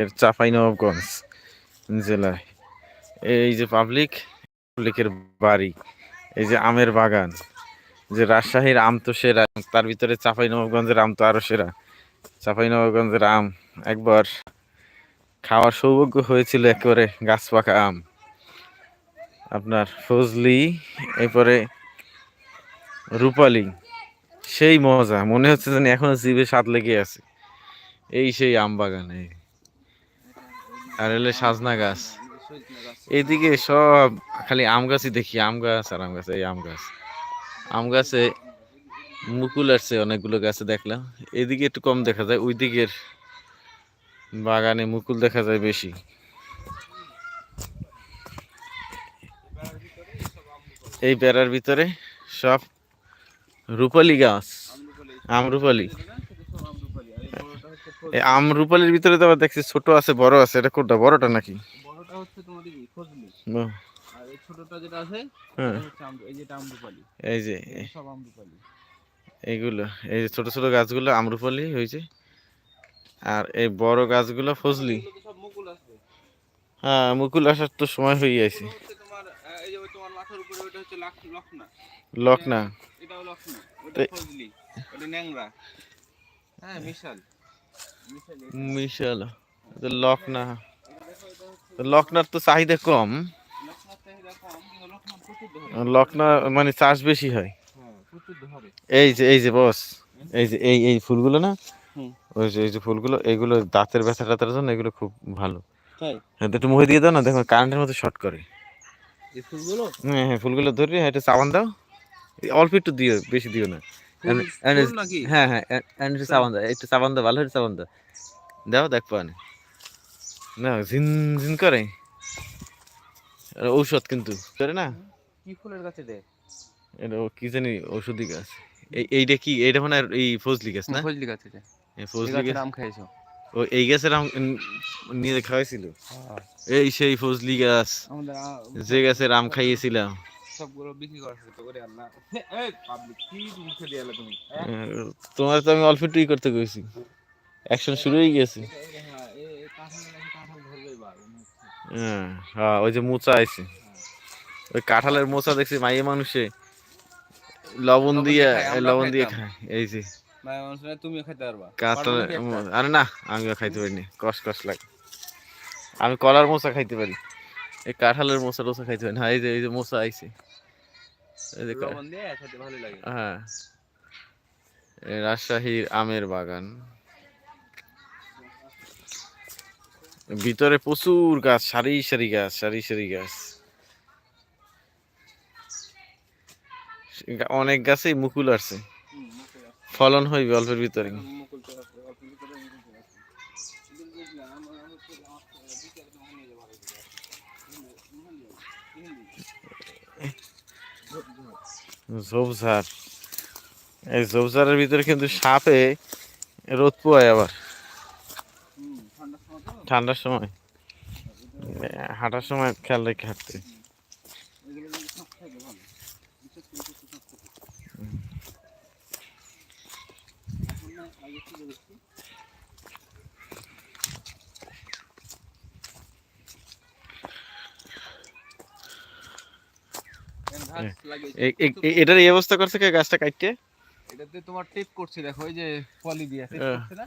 এর চাপাই নবাবগঞ্জ, জেলায়। এই যে পাবলিক পাবলিকের বাড়ি, এই যে আমের বাগান, যে রাজশাহীর আম তো সেরা, তার ভিতরে চাপাই নবাবগঞ্জের আম তো আরও সেরা। চাপাই নবাবগঞ্জের আম একবার খাওয়ার সৌভাগ্য হয়েছিল একেবারে গাছ পাকা আম। আপনার ফজলি, এরপরে রূপালি, সেই মজা, মনে হচ্ছে যেন এখনও জিভে স্বাদ লেগে আছে। এই সেই আম বাগানে। আর এলে সাজনা গাছ। এইদিকে সব খালি আম গাছই দেখি, আম গাছ আর আম গাছ, এই আম গাছ। আম গাছে মুকুল আসছে, অনেকগুলো গাছে দেখলাম। এদিকে একটু কম দেখা যায় ওই দিকের বাগানে মুকুল দেখা যায় বেশি। এই বেড়ার ভিতরে সব রূপালি গাছ, আম রূপালি। আম রূপালির ভিতরে তো আবার দেখছি ছোট আছে বড় আছে এটা কোনটা বড়টা নাকি? বড়টা হচ্ছে তোমার কি ফজলি ও, আর এই ছোটটা যেটা আছে হ্যাঁ। এটা হচ্ছে আম- এই আমরুপালি এই যে এই সব আমরুপালি এইগুলো এই যে ছোট ছোট গাছগুলো আমরুপালি হয়েছে আর এই বড় গাছগুলো ফজলি। হ্যাঁ মুকুল আসার তো সময় হয়ে আছে। এই যে লকনা ওটা ফজলি ওটা ন্যাংরা। হ্যাঁ মিশাল। মিশাল লকনা লকনার তো চাহিদা কম। লকনা মানে চাষ বেশি হয়। হ্যাঁ এই যে এই যে বস এই যে এই এই ফুলগুলো না ওই যে এই যে ফুলগুলো এগুলো দাঁতের ব্যথা টাতার জন্য এগুলো খুব ভালো। হ্যাঁ একটু মুখে দিয়ে দাও না দেখো কারেন্টের মতো শর্ট করে। ফুলগুলো? হ্যাঁ হ্যাঁ ফুলগুলো ধরে এটা চাবান দাও। অল্প একটু দিও বেশি দিও না। ফুল এনে- এনে- ফুল নাকি হ্যাঁ হ্যাঁ একটু চাবান দাও একটু চাবান দাও ভালো করে চাবান দাও দাও দেখ না ঝিন ঝিন করে। ঔষধ কিন্তু করে না? কি ফুলের গাছে দেয় এটা কি জানি ঔষধি গাছ। এই এইটা কি এইটা মানে এই ফজলি গাছ না? ফজলি গাছ এটা ফজলি আম খাইছো ও এই গাছের আম নিয়ে খাওয়াইছিল? এই সেই ফজলি গাছ। যে গাছের আম খাইয়েছিলাম। সবগুলো বিক্রি করা তো করে আল্লাহ এই পাবলিক কি মুখে দিয়ে তুমি? হ্যাঁ? তোমার তো আমি অল্প একটুই করতে কইছি অ্যাকশন শুরু হয়ে গেছে হ্যাঁ, মনে। হ্যাঁ হ্যাঁ ওই যে মোচা আছে ওই কাঁঠালের মোচা দেখছি মাইয়ে মানুষে। লবণ দিয়ে লবণ দিয়ে খায় এই যে। তুমিও পারবা। কাঁঠালের একটা? আরে না আমিও খাইতে পারিনি কষ কষ লাগে। আমি কলার মোচা খাইতে পারি। এই কাঁঠালের মোচা টোচা খাইতে পারি না এই যে এই যে মোচা আইছে। হ্যাঁ। রাজশাহীর আমের বাগান। ভিতরে প্রচুর গাছ সারি সারি গাছ সারি সারি গাছ। অনেক গাছেই মুকুল আসছে। আছে। ফলন হইবে অল্পের ভিতরে মুকুল আছে। কিন্তু বুঝলা, আমার- আমার তো আমার তো বিকেলে তো নিয়ে যাব আগে থেকে। হিন্দি- হিন্দি- হিন্দি। ঝোপঝাড় এই ঝোপঝাড়ের ভিতরে কিন্তু সাপে রোদ পোয়ায় আবার। ঠান্ডার সময়। হাঁটার সময় খেয়াল রেখে হাঁটতে এগুলো কিন্তু সব থেকে ভালো। বিশেষ করে কিছু সব থেকে। এখন না, আগে কি করেছি? এখন গাছ লাগিয়েছি। এ- এ- এ- এটার এই অবস্থা করছে কে গাছটা কাটতে? এটাতে তোমার টেপ করছে দেখো ওই যে পলি দিয়ে টেপ করছে না?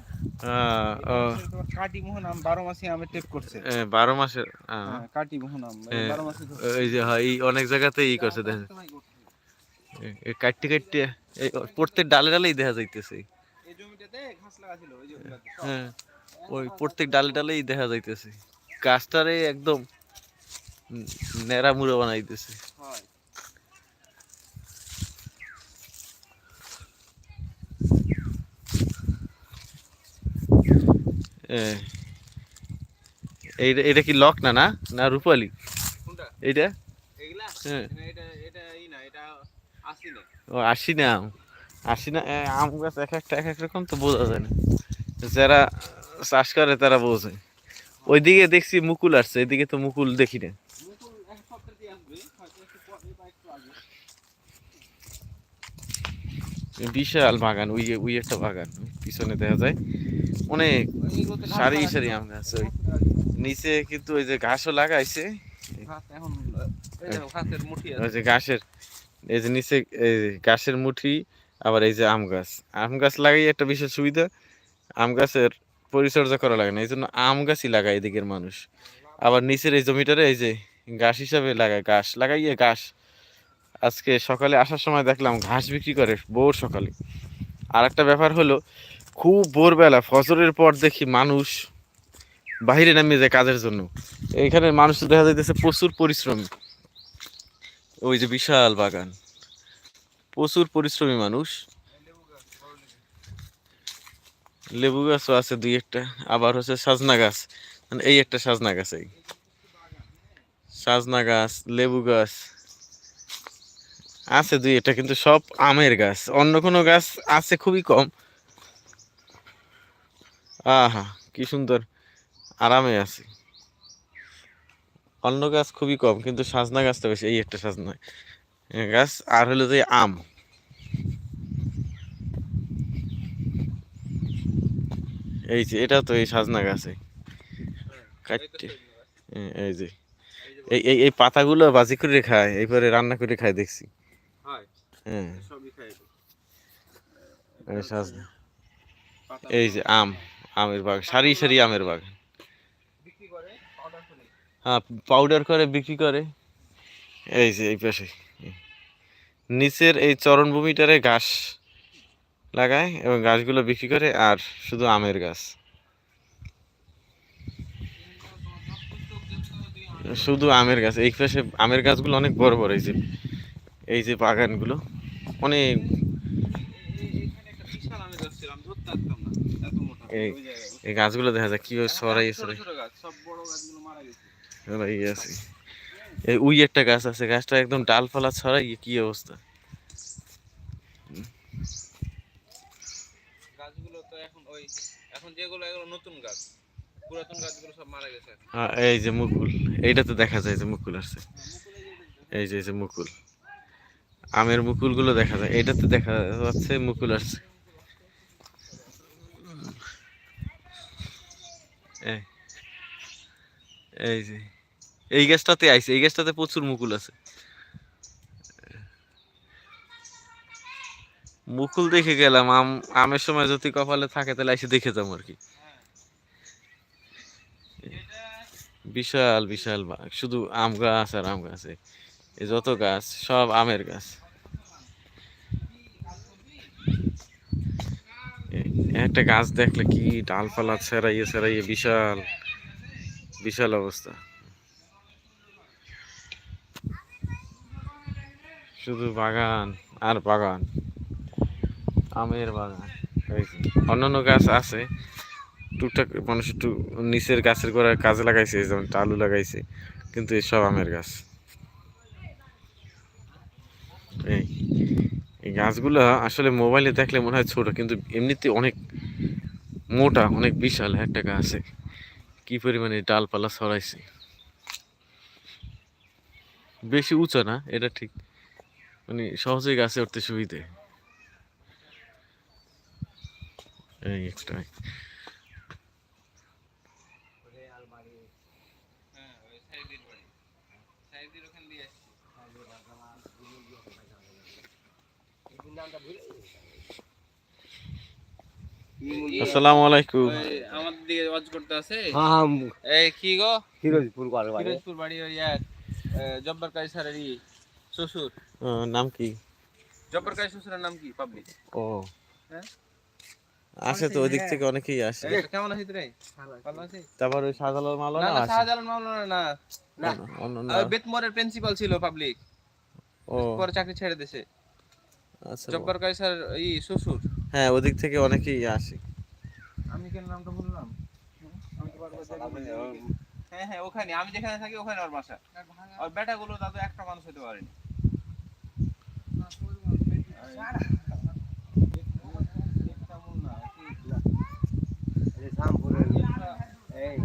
তোমার কাটি মোহন আম বারো মাসে আমের টেপ করছে। এ, বারো মাসের হ্যাঁ, কাটি মোহন আম এ, বারো মাসে ধরছে। ওই যে হয় এই অনেক জায়গাতে ই করছে দেখেন। করছে। কাটতে কাটতে এই প্রত্যেক ডালে ডালেই দেখা যাইতেছে। এই জমিটাতে ঘাস লাগা ছিল ওই যে হ্যাঁ ওই প্রত্যেক ডালে ডালেই দেখা যাইতেছে। গাছটারে একদম নেড়া মুড়ো বানাইতেছে। হয়। এইটা এটা কি লক না না? না রূপালি এইটা? হ্যাঁ। ও আশি না আম আশি না আম গাছ এক একটা এক এক রকম তো বোঝা যায় না। যারা চাষ করে তারা বোঝে। ওইদিকে দেখছি মুকুল আসছে এদিকে তো মুকুল দেখি না। বিশাল বাগান ওই ওই একটা বাগান পিছনে দেখা যায়। অনেক সারি সারি আম গাছ ওই নিচে কিন্তু ওই যে ঘাসও লাগাইছে। ওই যে ঘাসের এই যে নিচে এই ঘাসের মুঠি আবার এই যে আম গাছ। আম গাছ লাগাই একটা বিশেষ সুবিধা আম গাছের পরিচর্যা করা লাগে না এই জন্য আম গাছই লাগায় এদিকের মানুষ। আবার নিচের এই জমিটারে এই যে ঘাস হিসাবে লাগায় ঘাস লাগাইয়ে ঘাস। আজকে সকালে আসার সময় দেখলাম ঘাস বিক্রি করে ভোর সকালে। আর একটা ব্যাপার হলো খুব ভোরবেলা ফজরের পর দেখি মানুষ বাইরে নামিয়ে যায় কাজের জন্য। এইখানে মানুষ দেখা যাইতেছে প্রচুর পরিশ্রমী। ওই যে বিশাল বাগান। প্রচুর পরিশ্রমী মানুষ। লেবু গাছও আছে দুই একটা, আবার হচ্ছে সাজনা গাছ। মানে এই একটা সাজনা গাছ এই। সাজনা গাছ, লেবু গাছ। আছে দুই একটা, কিন্তু সব আমের গাছ। অন্য কোনো গাছ আছে খুবই কম। আহা কি সুন্দর। আরামে আছে। অন্য গাছ খুবই কম কিন্তু সাজনা গাছটা বেশি এই একটা সাজনা। গাছ আর হলো যে আম। এই যে এটা তো এই সাজনা গাছে। কাটতে। এই যে। এই এই এই পাতাগুলো বাজি করে খায় এইবারে রান্না করে খায় দেখছি। হয়। হ্যাঁ সবই খাই এই সাজনা। এই যে আম। আমের বাগান সারি সারি আমের বাগান হ্যাঁ পাউডার করে বিক্রি করে। এই যে এই পাশে। নিচের এই চরণভূমিটারে ঘাস লাগায় এবং গাছগুলো বিক্রি করে আর শুধু আমের গাছ। শুধু আমের গাছ এই পাশে আমের গাছগুলো অনেক বড় বড় এই যে এই যে বাগানগুলো অনেক এখানে একটা বিশাল আমের গাছ ছিল আমি ধরতে পারতাম না এত মোটা এই- এই গাছগুলো দেখা যায় কীভাবে ছড়াই আছে এই উই একটা গাছ আছে গাছটা একদম ডালপালা ছড়াই কি অবস্থা? গাছগুলো তো এখন ওই এখন যেগুলো এগুলো নতুন গাছ। পুরাতন গাছগুলো সব মারা গেছে হ্যাঁ, এই যে মুকুল এইটা তো দেখা যায় যে মুকুল আসছে। এই যে এই যে মুকুল। আমের মুকুলগুলো দেখা যায় এইটাতে দেখা যাচ্ছে মুকুল আসছে। এই যে, এই গাছটাতে আইছে, এই গাছটাতে প্রচুর মুকুল আছে। মুকুল দেখে গেলাম, আম, আমের সময় যদি কপালে থাকে তাহলে এসে দেখে যাব আর কি। বিশাল বিশাল শুধু আম গাছ আর আম গাছ যত গাছ, সব আমের গাছ। একটা গাছ দেখলে কি ডালপালা ছেড়াইয়ে ছেড়াইয়ে বিশাল বিশাল অবস্থা। শুধু বাগান আর বাগান, আমের বাগান অন্যান্য গাছ আছে, টুকটাক মানুষ একটু নিচের গাছের গোড়ায় কাজে লাগাইছে যেমন আলু লাগাইছে, কিন্তু এসব আমের গাছ। এই। এই গাছগুলো আসলে মোবাইলে দেখলে মনে হয় ছোটো, কিন্তু এমনিতে অনেক মোটা, অনেক বিশাল একটা গাছে। কী পরিমাণে ডালপালা ছড়াইছে। বেশি উঁচু না, এটা ঠিক। মানে সহজেই গাছে উঠতে সুবিধে। এই একটা হ্যাঁ ওই সাইডের বাড়ি সাইডের ওখান দিয়ে আসছি আসসালামু আলাইকুম। আমার দিকে ওয়াজ করতে আছে। হ্যাঁ, হ্যাঁ এই কি গো? ফিরোজপুর বাড়ি ফিরোজপুর বাড়ি ওই এক কাই শ্বশুর। নাম কি? কাই শ্বশুরের নাম কি? পাবলিক। ও। হ্যাঁ? আসে তো ওইদিক থেকে অনেকেই আসে। কেমন আছিস রে? ভালো আছিস তারপর ওই শাহজালাল মাওলানা না না না। বেতমোরের প্রিন্সিপাল ছিল পাবলিক ও। পরে চাকরি ছেড়ে দিয়েছে। আচ্ছা, জব্বার কায়সার এই শ্বশুর? হ্যাঁ ওদিক থেকে অনেকেই আসে। আমি কেন নামটা বললাম হ্যাঁ হ্যাঁ ওখানে। আমি যেখানে থাকি ওখানে ওর বাসা। আর বেটাগুলো দাদু একটা মানুষ হতে পারেনি। এই শামপুরের এই